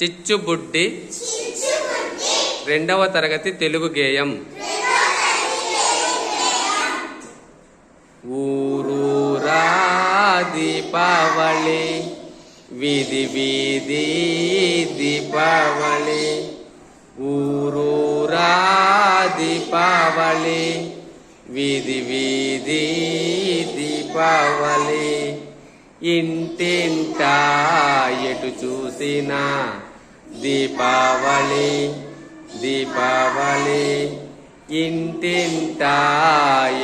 చిచ్చుబుడ్డి. రెండవ తరగతి తెలుగు గేయం. ఊరూరా దీపావళి వీధి వీధి దీపావళి ఊరూరా దీపావళి వీధి వీధి దీపావళి ఇంటింట ఎటు చూసిన దీపావళి దీపావళి. ఇంటింట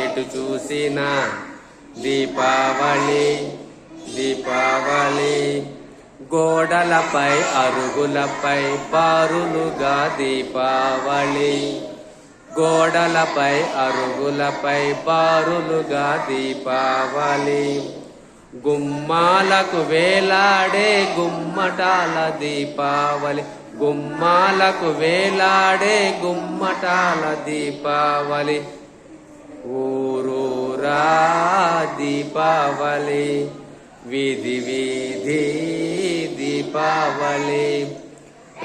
ఎటు చూసిన దీపావళి దీపావళి. గోడలపై అరుగులపై బారులుగా దీపావళి. గోడలపై అరుగులపై బారులుగా దీపావళి. గుమ్మాలకు వేలాడే గుమ్మటాల దీపావళి. గుమ్మాలకు వేలాడే గుమ్మటాల దీపావళి. ఊరూరా దీపావళి. వీధి వీధి దీపావళి.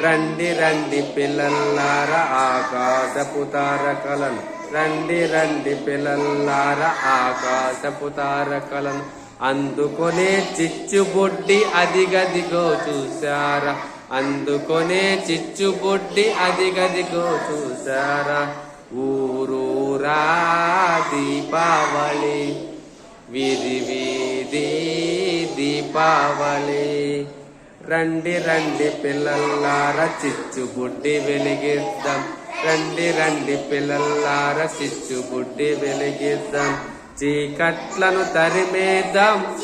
రండి రండి పిల్లల్లార ఆకాశపు తారకలను. రండి రండి పిల్లల్లార ఆకాశపు తారకలను. అందుకొనే చిచ్చుబొడ్డి అదిగదిగో చూసారా అందుకొనే చిచ్చుబొడ్డి అదిగదిగో చూసారా ఊరూరా దీపావళి వీధి వీధి దీపావళి. రండి రండి పిల్లల్లార చిచ్చుబుడ్డి వెలిగిద్దాం. రండి రండి పిల్లల్లార చిచ్చుబుడ్డి వెలిగిద్దాం. చీకట్లను తరిమేద్దాం.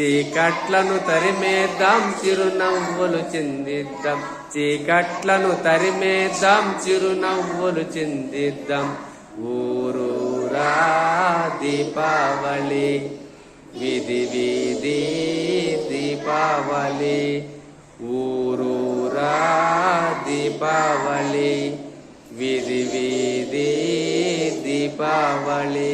చీకట్లను తరిమేద్దాం చిరునవ్వులు చిందిద్దాం. చీకట్లను తరిమేద్దాం చిరునవ్వులు చిందిద్దాం. ఊరూరా దీపావళి విధి వీధి దీపావళి ఊరూరా దీపావళి విధి వీధి దీపావళి